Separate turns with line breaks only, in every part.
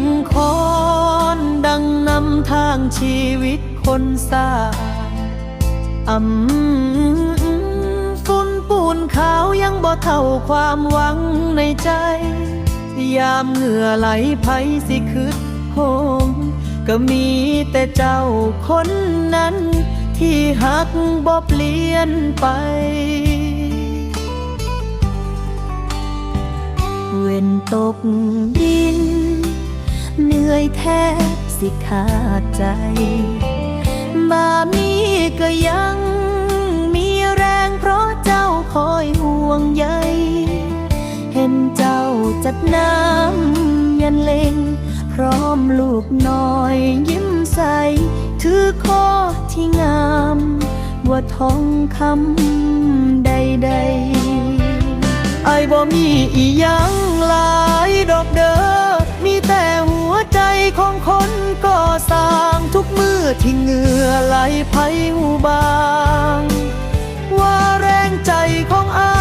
งคอนดังนำทางชีวิตคนสร้างอำฝุ่นปูนขาวยังบ่เท่าความหวังในใจ ยามเหงื่อไหลไผสิคืดโฮมก็มีแต่เจ้าคนนั้น ที่หักบ่เปลี่ยนไป เว้นตกดิน เหนื่อยแทบสิขาดใจ บามีก็ยังมีแรงเพราะเจ้าคอยห่วงใย เห็นเจ้าจัดน้ำยันเล็งพร้อมลูกน้อยยิ้มใส ถือข้อที่งามว่าทองคำใดๆไอ้บ่มีอีหยังหลายดอกเด้อมีแต่ ของคนก่อสร้างทุกมือที่เหงื่อไหลไผหูบาง ว่าแรงใจของอา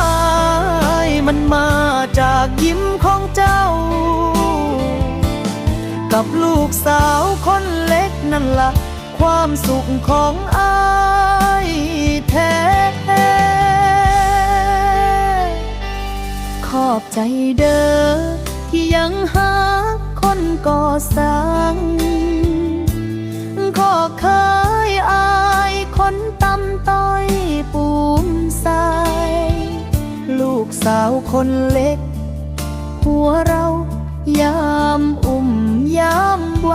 ยมันมาจากยิ้มของเจ้า กับลูกสาวคนเล็กนั่นละความสุขของอายแท้ขอบใจเด้อที่ยังหา ก่อสร้างขอเคยอายคนตำต้อยปูมใสลูกสาวคนเล็ก หัวเรายามอุ่มยามไว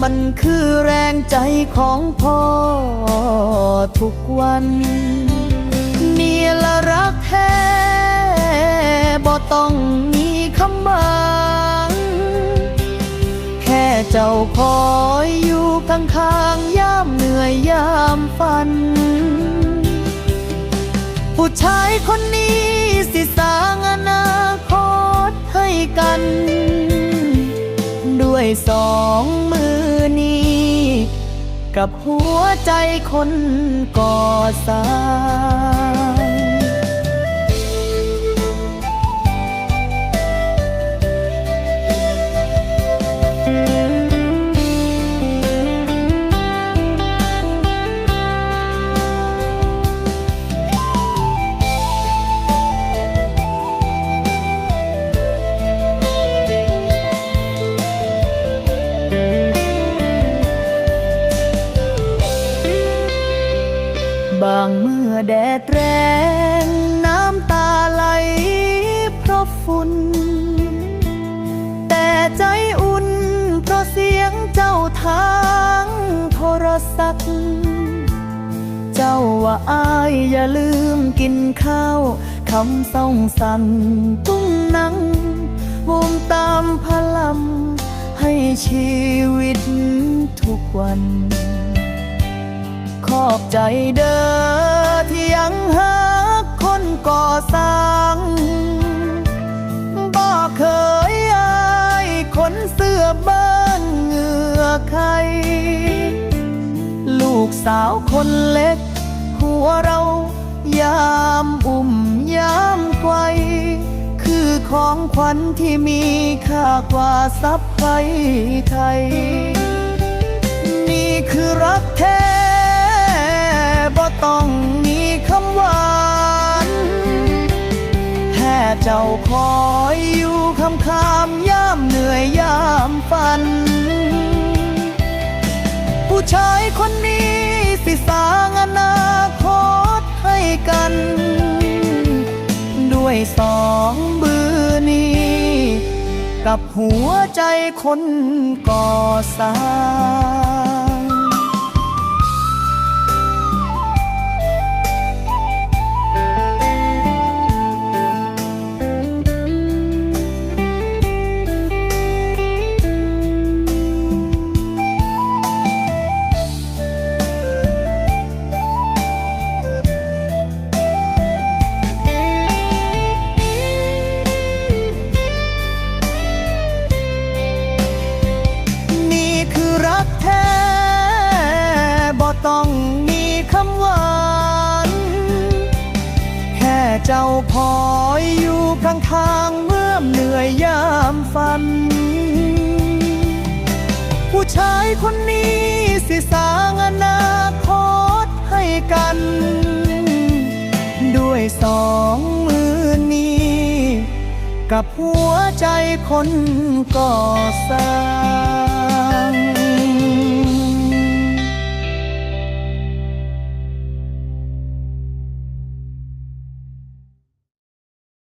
มันคือแรงใจของพ่อทุกวัน จ้าคอยอยู่ข้างๆยามเหนื่อยยามฝัน ผู้ชายคนนี้สิสร้างอนาคตให้กัน ด้วยสองมือนี้ กับหัวใจคนก่อสร้าง อแดดแรงน้ำตาไหลเพราะฝุ่น แต่ใจอุ่นเพราะเสียงเจ้าทางโทรศัพท์ เจ้าว่าอายอย่าลืมกินข้าวคำส่องสั่นตุ้งนังวงตามพลัมให้ชีวิตทุกวัน ขอบใจเด้อ ที่ยังหักคนก่อสร้างบ่เคยอายคนเสื้อเบิ้งเหงื่อใคร ลูกสาวคนเล็ก หัวเรายามอุ่มยามไกวคือของขวัญที่มีค่ากว่าทรัพย์ไทยไทย นี่คือรัก เจ้าคอยอยู่คำคามยามเหนื่อยยามฝัน ผู้ชายคนนี้สิสร้างอนาคตให้กัน ด้วยสองมือนี้ กับหัวใจคนก่อสร้าง
เจ้าคอยอยู่ข้างทางๆเมื่อเหนื่อยยามฝัน ผู้ชายคนนี้สิสางอนาคตให้กัน ด้วยสองมือนี้ กับหัวใจคนก่อสร้าง